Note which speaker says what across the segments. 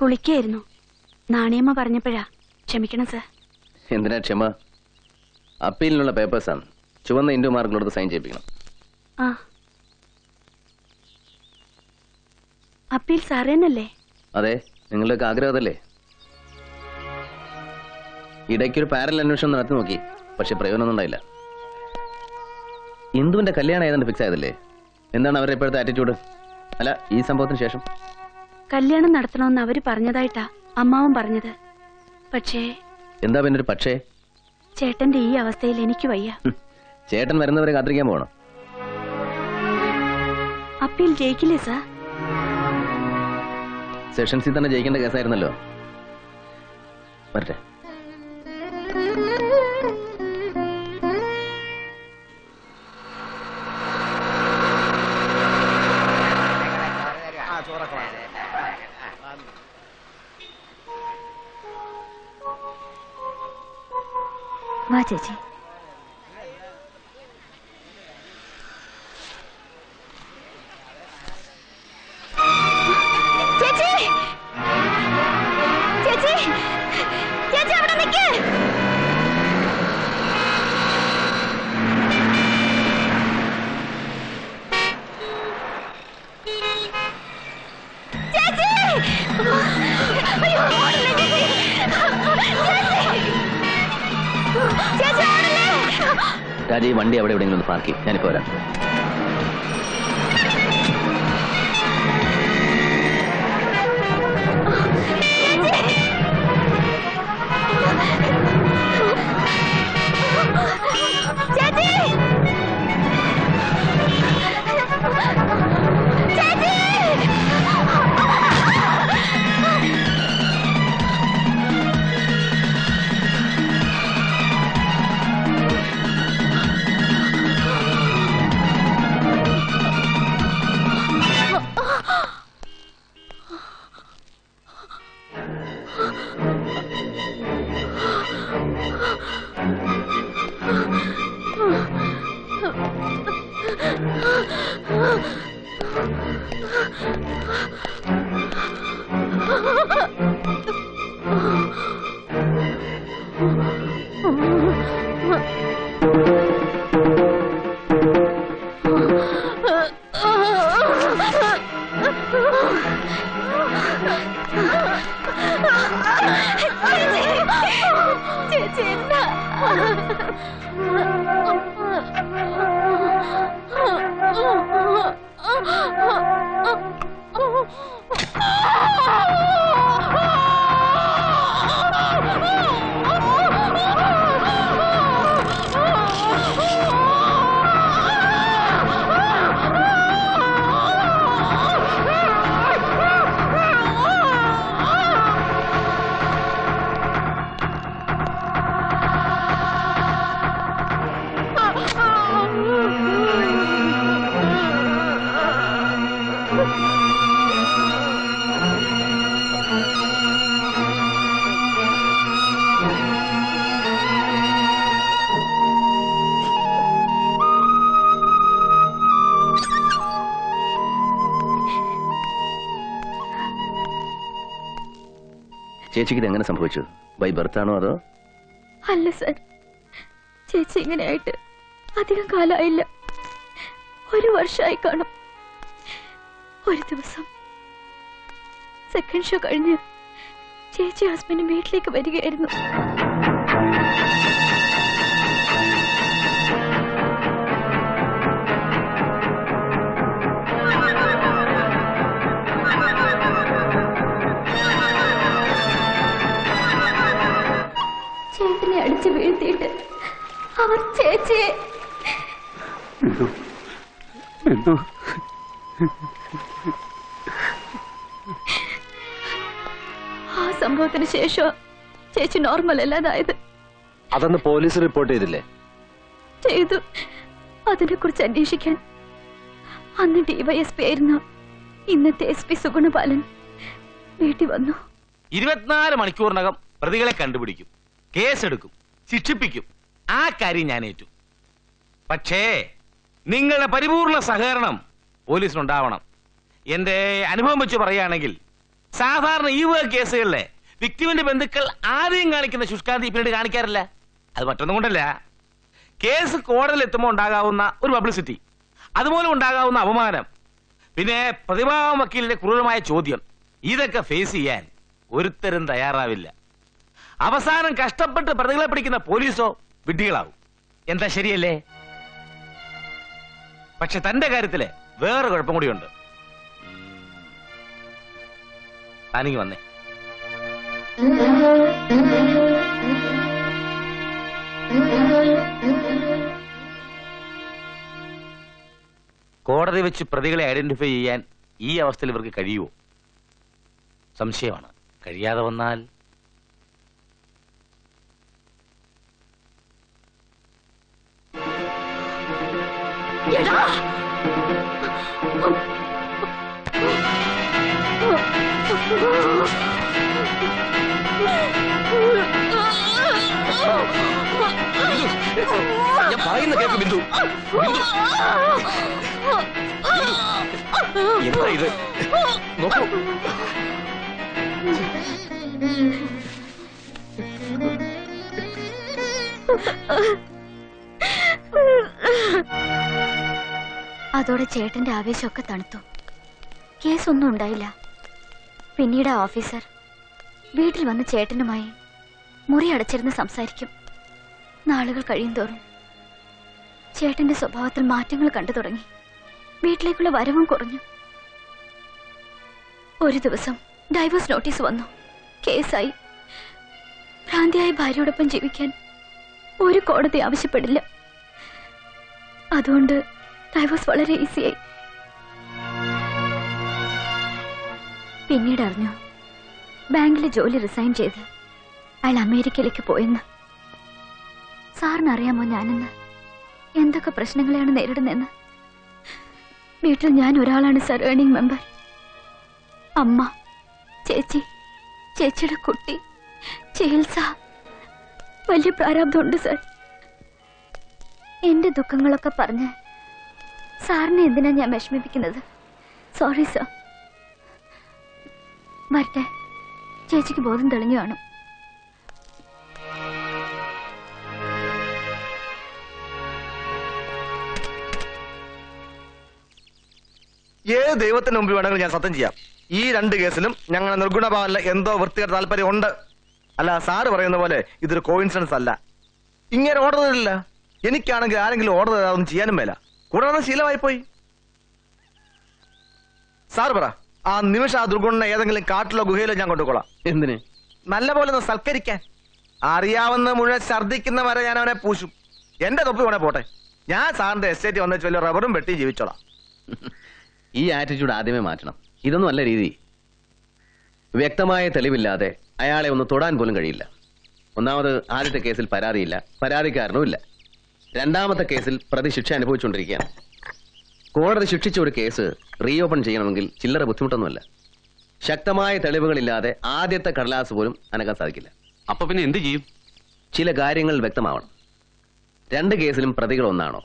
Speaker 1: കുളിക്കായിരുന്നു. നാണയമ്മ പറഞ്ഞപ്പോഴാ ക്ഷമിക്കണം സർ.
Speaker 2: എന്തിനാ ക്ഷമ? അപ്പീലിനുള്ള പേപ്പേഴ്സാണ്. ചുവന്ന ഇൻഡു മാർക്കിലോട് സൈൻ ചെയ്യിപ്പിക്കണം.
Speaker 1: ആ. അപ്പീൽ സാറേന്നല്ലേ
Speaker 2: അതെ നിങ്ങളുടെയൊക്കെ ആഗ്രഹം അതല്ലേ ഇടയ്ക്കൊരു പാരൽ അന്വേഷണം നടത്തി നോക്കി പക്ഷെ പ്രയോജനമൊന്നും ഉണ്ടായില്ല. ഇന്ദുവിന്റെ കല്യാണം ഏതാണ്ട് ഫിക്സ് ആയതല്ലേ? എന്താണ് അവരുടെ ഇപ്പോഴത്തെ ആറ്റിറ്റ്യൂഡ് അല്ല ഈ സംഭവത്തിന് ശേഷം?
Speaker 1: കല്യാണം നടത്തണമെന്ന് അവർ പറഞ്ഞതായിട്ടാ അമ്മാവൻ പറഞ്ഞത്. പക്ഷേ
Speaker 2: എന്താ പിന്നെ ഒരു പക്ഷേ?
Speaker 1: ചേട്ടന്റെ ഈ അവസ്ഥയിൽ എനിക്ക് വയ്യ.
Speaker 2: ചേട്ടൻ വരുന്നവരെ കാത്തിരിക്കാൻ പോകണം
Speaker 1: അപ്പീൽ ജയിക്കില്ലേ സാർ?
Speaker 2: സെഷൻസിൽ തന്നെ ജയിക്കേണ്ട കേസായിരുന്നല്ലോ. വരട്ടെ.
Speaker 1: വാ ചേച്ചി
Speaker 2: ചേച്ചിക്ക് ഇത് എങ്ങനെ സംഭവിച്ചു? ബൈ ബർത്താണോ അതോ?
Speaker 1: അല്ല സർ. ചേച്ചി ഇങ്ങനെയായിട്ട് അധികം കാലമായില്ല. ഒരു വർഷമായി കാണും. ഒരു ദിവസം സെക്കൻഡ് ഷോ കഴിഞ്ഞ് ചേച്ചി ഹസ്ബൻഡ് വീട്ടിലേക്ക് വരികയായിരുന്നു. അടിച്ചു വീഴ്ത്തിയിട്ട് അവർ ചേച്ചിയെ ആ സംഭവത്തിന് ശേഷം ചേച്ചി നോർമൽ അല്ലാതായത്.
Speaker 3: അതൊന്ന് പോലീസ് റിപ്പോർട്ട് ചെയ്തില്ലേ?
Speaker 1: ചെയ്തു. അതിനെ കുറിച്ച് അന്വേഷിക്കാൻ. അന്ന് ഡിവൈഎസ്പി ആയിരുന്നു ഇന്നത്തെ എസ് പി സുഗുണപാലൻ വീട്ടിൽ വന്നു.
Speaker 4: ഇരുപത്തിനാല് മണിക്കൂറിനകം പ്രതികളെ കണ്ടുപിടിക്കും. കേസെടുക്കും. ശിക്ഷിപ്പിക്കും. ആ കാര്യം ഞാൻ ഏറ്റു. പക്ഷേ നിങ്ങളുടെ പരിപൂർണ സഹകരണം പോലീസിനുണ്ടാവണം. എന്റെ അനുഭവം വെച്ച് പറയുകയാണെങ്കിൽ സാധാരണ ഈ വക കേസുകളിലെ വിക്ടിമിന്റെ ബന്ധുക്കൾ ആദ്യം കാണിക്കുന്ന ശുഷ്കാന്തി പിന്നീട് കാണിക്കാറില്ല. അത് മറ്റൊന്നും കൊണ്ടല്ല. കേസ് കോടതിയിൽ എത്തുമ്പോൾ ഉണ്ടാകാവുന്ന ഒരു പബ്ലിസിറ്റി അതുപോലെ ഉണ്ടാകാവുന്ന അപമാനം പിന്നെ പ്രതിഭാ വക്കീലിന്റെ ക്രൂരമായ ചോദ്യം. ഇതൊക്കെ ഫേസ് ചെയ്യാൻ ഒരുത്തരും തയ്യാറാവില്ല. അവസാനം കഷ്ടപ്പെട്ട് പ്രതികളെ പിടിക്കുന്ന പോലീസോ വിഡ്ഢികളാവും. എന്താ ശരിയല്ലേ? പക്ഷെ തന്റെ കാര്യത്തിൽ വേറെ കുഴപ്പം കൂടിയുണ്ട്. താനിങ്ങി വന്നേ. കോടതി വെച്ച് പ്രതികളെ ഐഡന്റിഫൈ ചെയ്യാൻ ഈ അവസ്ഥയിൽ ഇവർക്ക് കഴിയുമോ? സംശയമാണ്. കഴിയാതെ വന്നാൽ
Speaker 3: ഞാൻ പറയുന്ന കേക്ക് ബിന്ദു. എന്താ ഇത്? നോക്കൂ.
Speaker 1: അതോടെ ചേട്ടന്റെ ആവേശമൊക്കെ തണുത്തു. കേസൊന്നും ഉണ്ടായില്ല. പിന്നീട് ആ ഓഫീസർ വീട്ടിൽ വന്ന് ചേട്ടനുമായി മുറി അടച്ചിരുന്ന് സംസാരിക്കും. നാളുകൾ കഴിയും തോറും. ചേട്ടന്റെ സ്വഭാവത്തിൽ മാറ്റങ്ങൾ കണ്ടു തുടങ്ങി. വീട്ടിലേക്കുള്ള വരവും കുറഞ്ഞു. ഒരു ദിവസം ഡൈവോഴ്സ് നോട്ടീസ് വന്നു. കേസായി. ഭ്രാന്തിയായ ഭാര്യയോടൊപ്പം ജീവിക്കാൻ ഒരു കോടതി ആവശ്യപ്പെടില്ല. അതുകൊണ്ട് ഡൈവേഴ്സ് വളരെ ഈസിയായി പിന്നീട് അറിഞ്ഞു ബാങ്കിലെ ജോലി റിസൈൻ ചെയ്ത് അയാൾ അമേരിക്കയിലേക്ക് പോയെന്ന്. സാറിന് അറിയാമോ ഞാനെന്ന്? എന്തൊക്കെ പ്രശ്നങ്ങളെയാണ് നേരിടുന്നതെന്ന്? വീട്ടിൽ ഞാൻ ഒരാളാണ് സർ ഏണിംഗ് മെമ്പർ അമ്മ ചേച്ചി ചേച്ചിയുടെ കുട്ടി ചികിത്സ. വലിയ പ്രാരാബ്ദമുണ്ട് സർ എന്റെ ദുഃഖങ്ങളൊക്കെ പറഞ്ഞ് സാറിനെ എന്തിനാ ഞാൻ വിഷമിപ്പിക്കുന്നത്? സോറി സർ വരട്ടെ ചേച്ചിക്ക് ബോധം തെളിഞ്ഞു കാണും.
Speaker 5: ഏത് ദൈവത്തിന് മുമ്പിൽ വേണമെങ്കിലും ഞാൻ സത്യം ചെയ്യാം. ഈ രണ്ട് കേസിലും ഞങ്ങളുടെ നിർഗുണഭാവനിൽ എന്തോ വൃത്തികെട്ട താല്പര്യം ഉണ്ട് അല്ല സാറ് പറയുന്ന പോലെ ഇതൊരു കോയിൻസിഡൻസ് അല്ല. ഇങ്ങനെ ഓർഡർ തരില്ല എനിക്കാണെങ്കിൽ ആരെങ്കിലും ഓർഡർ തരാതൊന്നും ചെയ്യാനും മേല. കൂടാതെ ശീലമായി പോയി സാർ പറ ആ നിമിഷം ആ ദുർഗുണനെ ഏതെങ്കിലും കാട്ടിലോ ഗുഹയിലോ ഞാൻ കൊണ്ടുപോകാം
Speaker 2: എന്തിന്?
Speaker 5: നല്ല പോലെ ഒന്ന് സൽക്കരിക്കാൻ. അറിയാവുന്ന മുഴുവൻ ഛർദ്ദിക്കുന്ന വരെ ഞാൻ അവനെ പൂശും. എന്റെ തൊപ്പി വേണേ പോട്ടെ. ഞാൻ സാറിന്റെ എസ്റ്റേറ്റ് വന്ന ചൊല്ലി റബറും വെട്ടി ജീവിച്ചോളാം.
Speaker 2: ഈ ആറ്റിറ്റ്യൂഡ് ആദ്യമേ മാറ്റണം. ഇതൊന്നും അല്ല രീതി. വ്യക്തമായ തെളിവില്ലാതെ അയാളെ ഒന്ന് തൊടാൻ പോലും കഴിയില്ല. ഒന്നാമത് ആദ്യത്തെ കേസിൽ പരാതിയില്ല. പരാതിക്കാരനും ഇല്ല രണ്ടാമത്തെ കേസിൽ പ്രതി ശിക്ഷ അനുഭവിച്ചുകൊണ്ടിരിക്കുകയാണ്. കോടതി ശിക്ഷിച്ച ഒരു കേസ് റീഓപ്പൺ ചെയ്യണമെങ്കിൽ ചില്ലറ ബുദ്ധിമുട്ടൊന്നുമല്ല. ശക്തമായ തെളിവുകളില്ലാതെ ആദ്യത്തെ കടലാസ് പോലും അനക്കാൻ സാധിക്കില്ല.
Speaker 3: അപ്പൊ പിന്നെ എന്ത് ചെയ്യും?
Speaker 2: ചില കാര്യങ്ങൾ വ്യക്തമാവണം. രണ്ട് കേസിലും പ്രതികൾ ഒന്നാണോ?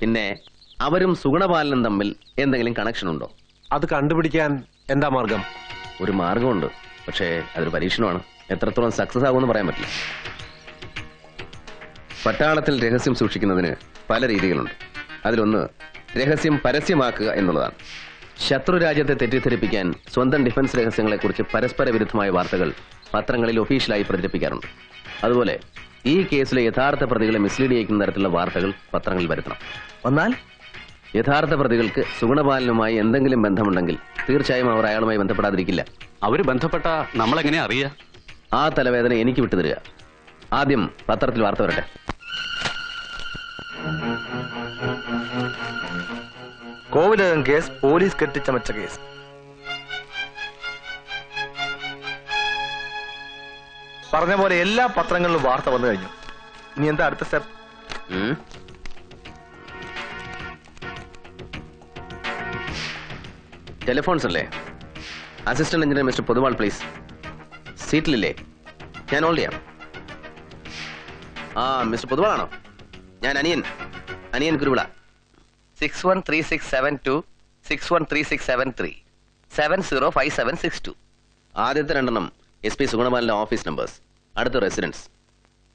Speaker 2: പിന്നെ അവരും സുഗുണപാലനും തമ്മിൽ എന്തെങ്കിലും കണക്ഷൻ ഉണ്ടോ?
Speaker 3: അത് കണ്ടുപിടിക്കാൻ എന്താ മാർഗം?
Speaker 2: ഒരു മാർഗമുണ്ട്. പക്ഷേ അതൊരു പരീക്ഷണമാണ്. എത്രത്തോളം സക്സസ് ആകുമെന്ന് പറയാൻ പറ്റില്ല. പട്ടാളത്തിൽ രഹസ്യം സൂക്ഷിക്കുന്നതിന് പല രീതികളുണ്ട്. അതിലൊന്ന് രഹസ്യം പരസ്യമാക്കുക എന്നുള്ളതാണ്. ശത്രു രാജ്യത്തെ തെറ്റിദ്ധരിപ്പിക്കാൻ സ്വന്തം ഡിഫൻസ് രഹസ്യങ്ങളെക്കുറിച്ച് പരസ്പര വിരുദ്ധമായ വാർത്തകൾ പത്രങ്ങളിൽ ഒഫീഷ്യലായി പ്രചരിപ്പിക്കാറുണ്ട്. അതുപോലെ ഈ കേസിലെ യഥാർത്ഥ പ്രതികളെ മിസ്ലീഡ് ചെയ്യിക്കുന്ന തരത്തിലുള്ള വാർത്തകൾ പത്രങ്ങളിൽ വരുത്തണം.
Speaker 5: വന്നാൽ?
Speaker 2: യഥാർത്ഥ പ്രതികൾക്ക് സുഗുണപാലനുമായി എന്തെങ്കിലും ബന്ധമുണ്ടെങ്കിൽ തീർച്ചയായും അവർ അയാളുമായി ബന്ധപ്പെടാതിരിക്കില്ല.
Speaker 3: അവർ ബന്ധപ്പെട്ട നമ്മളെങ്ങനെ അറിയാ
Speaker 2: ആ തലവേദന എനിക്ക് വിട്ടുതരിക. ആദ്യം പത്രത്തിൽ വാർത്ത വരട്ടെ.
Speaker 5: കോവിലകം കേസ് പോലീസ് കെട്ടിച്ചമച്ച കേസ്. പറഞ്ഞ പോലെ എല്ലാ പത്രങ്ങളിലും വാർത്ത വന്നു കഴിഞ്ഞു. ഇനി എന്താ അടുത്ത സ്റ്റെപ്പ്.
Speaker 2: ടെലിഫോൺസ് അല്ലേ? Assistant engineer mister Poduval please സീറ്റിലില്ലേ ഞാൻ ഓൾഡ് ചെയ്യാം. ആ മിസ്റ്റർ പൊതുവാളാണോ? ഞാൻ Aniyan. Aniyan Kuruvila.
Speaker 6: Six one three six seven two six one three six seven three seven zero five seven six two
Speaker 2: ആദ്യത്തെ രണ്ടെണ്ണം എസ് പി സുഗുണബാലിന്റെ office numbers അടുത്ത residence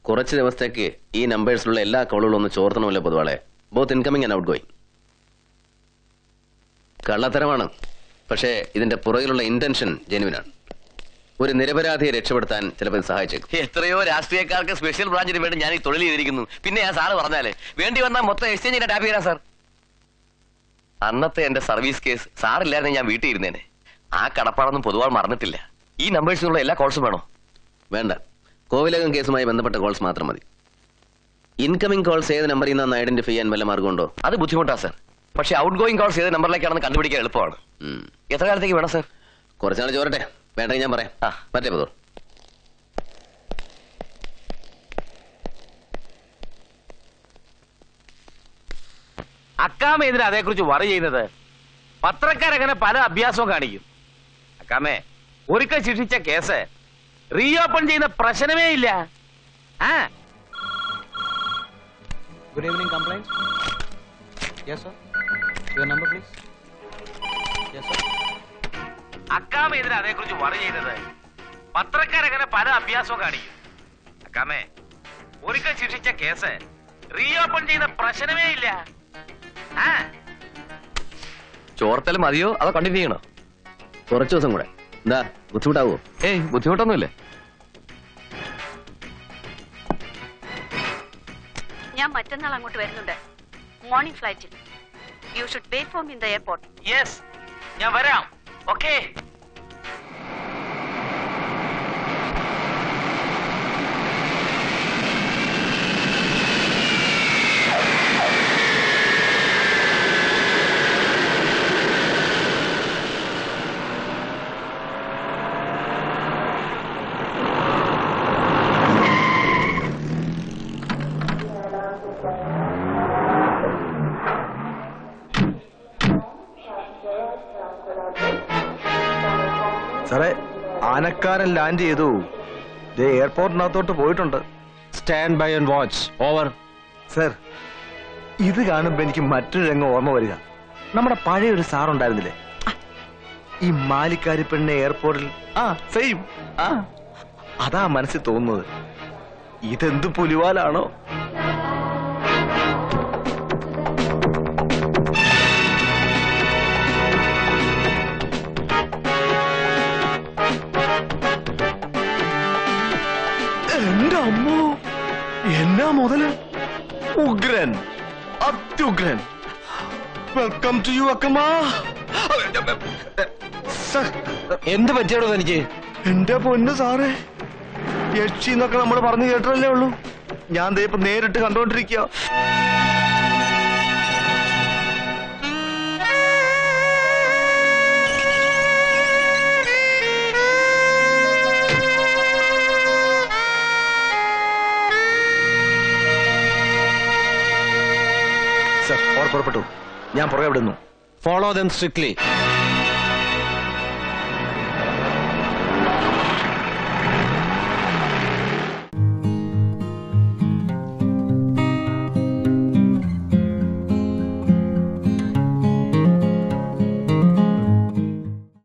Speaker 2: കുറച്ച് ദിവസത്തേക്ക് ഈ നമ്പേഴ്സിലുള്ള എല്ലാ കോളുകളും ഒന്ന് ചോർത്തണമല്ലോ പൊതുവാളെ. Both incoming and outgoing കള്ളത്തരമാണ്. പക്ഷേ ഇതിന്റെ പുറകിലുള്ള ഇന്റൻഷൻ ജെനുവിനാണ് ഒരു നിരപരാധിയെ രക്ഷപ്പെടുത്താൻ ചിലപ്പോൾ സഹായിച്ചേക്കും.
Speaker 6: എത്രയോ രാഷ്ട്രീയക്കാർക്ക് സ്പെഷ്യൽ ബ്രാഞ്ചിന് വേണ്ടി ഞാൻ ഈ തൊഴിൽ ചെയ്തിരിക്കുന്നു പിന്നെ ഞാൻ സാറ് പറഞ്ഞാലേ വേണ്ടി വന്നാൽ മൊത്തം എക്സ്ചേഞ്ചിന്റെ ടാപ്പ് ചെയ്യാൻ സാർ അന്നത്തെ എന്റെ സർവീസ് കേസ് സാറില്ലായിരുന്നു ഞാൻ വീട്ടിൽ ഇരുന്നേനെ. ആ കടപ്പാടൊന്നും പൊതുവാൾ മറന്നിട്ടില്ല. ഈ നമ്പേഴ്സിനുള്ള എല്ലാ കോൾസും വേണോ?
Speaker 2: വേണ്ട. കോവിലകം കേസുമായി ബന്ധപ്പെട്ട കോൾസ് മാത്രം മതി. ഇൻകമിംഗ് കോൾസ് ഏത് നമ്പറിൽ നിന്നാണ് ഐഡന്റിഫൈ ചെയ്യാൻ വല്ല മാർഗമുണ്ടോ
Speaker 6: അത് ബുദ്ധിമുട്ടാ സാർ പക്ഷെ ഔട്ട് ഗോയിങ് കോൾസ് ഏത് നമ്പറിലേക്കാണെന്ന് കണ്ടുപിടിക്കാൻ എളുപ്പമാണ്. എത്ര കാലത്തേക്ക് വേണം സാർ
Speaker 2: കുറച്ചാൾ ചോരട്ടെ. വേണ്ടെങ്കിൽ ഞാൻ പറയാം.
Speaker 6: ആ.
Speaker 2: മറ്റേ പതോ.
Speaker 4: അക്കാമേ എന്തിനാ അതേക്കുറിച്ച് വറി ചെയ്യുന്നത്? പത്രക്കാരങ്ങനെ പല അഭ്യാസവും കാണിക്കും. അക്കാമേ ഒരിക്കൽ ശിക്ഷിച്ച കേസ് റീഓപ്പൺ ചെയ്യുന്ന പ്രശ്നമേ ഇല്ല. ആ?
Speaker 7: Evening complaint yes sir your number please yes sir sir.
Speaker 4: അക്കാമ അതേ അതേക്കുറിച്ച് വറി ചെയ്തത് പത്രക്കാരങ്ങനെ പല അഭ്യാസവും കാണിക്കും. അക്കാമേ ഒരിക്കൽ ശിക്ഷിച്ച കേസ് റീഓപ്പൺ ചെയ്യുന്ന പ്രശ്നമേ ഇല്ല. ആ?
Speaker 6: ചോർത്തൽ മതിയോ? അതോ കണ്ടിന്യൂ ചെയ്യണോ?
Speaker 2: കുറച്ചു ദിവസം കൂടെ. എന്താ ബുദ്ധിമുട്ടാവോ?
Speaker 6: ഏയ് ബുദ്ധിമുട്ടൊന്നുമില്ലേ.
Speaker 8: ഞാൻ മറ്റന്നാൾ അങ്ങോട്ട് വരുന്നുണ്ട്. മോർണിംഗ് ഫ്ലൈറ്റിൽ you should wait for in the airport
Speaker 4: yes ഞാൻ വരാം. ഓക്കേ
Speaker 5: സാറേ ആനക്കാരൻ ലാൻഡ് ചെയ്തു. ദേ എയർപോർട്ടിനകത്തോട്ട് പോയിട്ടുണ്ട്.
Speaker 3: Stand by and watch over
Speaker 5: sir ഇത് കാണുമ്പോ എനിക്ക് മറ്റൊരു രംഗം ഓർമ്മ വരിക. നമ്മുടെ പഴയ ഒരു സാർ ഉണ്ടായിരുന്നില്ലേ? ഈ മാലിക്കാരി പെണ്ണ് എയർപോർട്ടിൽ ആ സെയിം ആ. അതാ മനസ്സിൽ തോന്നുന്നത്. ഇതെന്ത് പുലിവാലാണോ? എന്നാ മുതൽ ഉഗ്രൻ അത്യുഗ്രൻ വെൽക്കം ടു യു അക്കമാ
Speaker 3: എന്ത് പറ്റിയോ തനിക്ക്?
Speaker 5: എന്റെ പൊന്ന് സാറേ യക്ഷി എന്നൊക്കെ നമ്മൾ പറഞ്ഞു കേട്ടല്ലേ ഉള്ളൂ. ഞാൻ ദേ ഇപ്പൊ നേരിട്ട് കണ്ടോണ്ടിരിക്കുക പുറപ്പെട്ടു. ഞാൻ പുറകെ വിടുന്നു.
Speaker 3: Follow dum strictly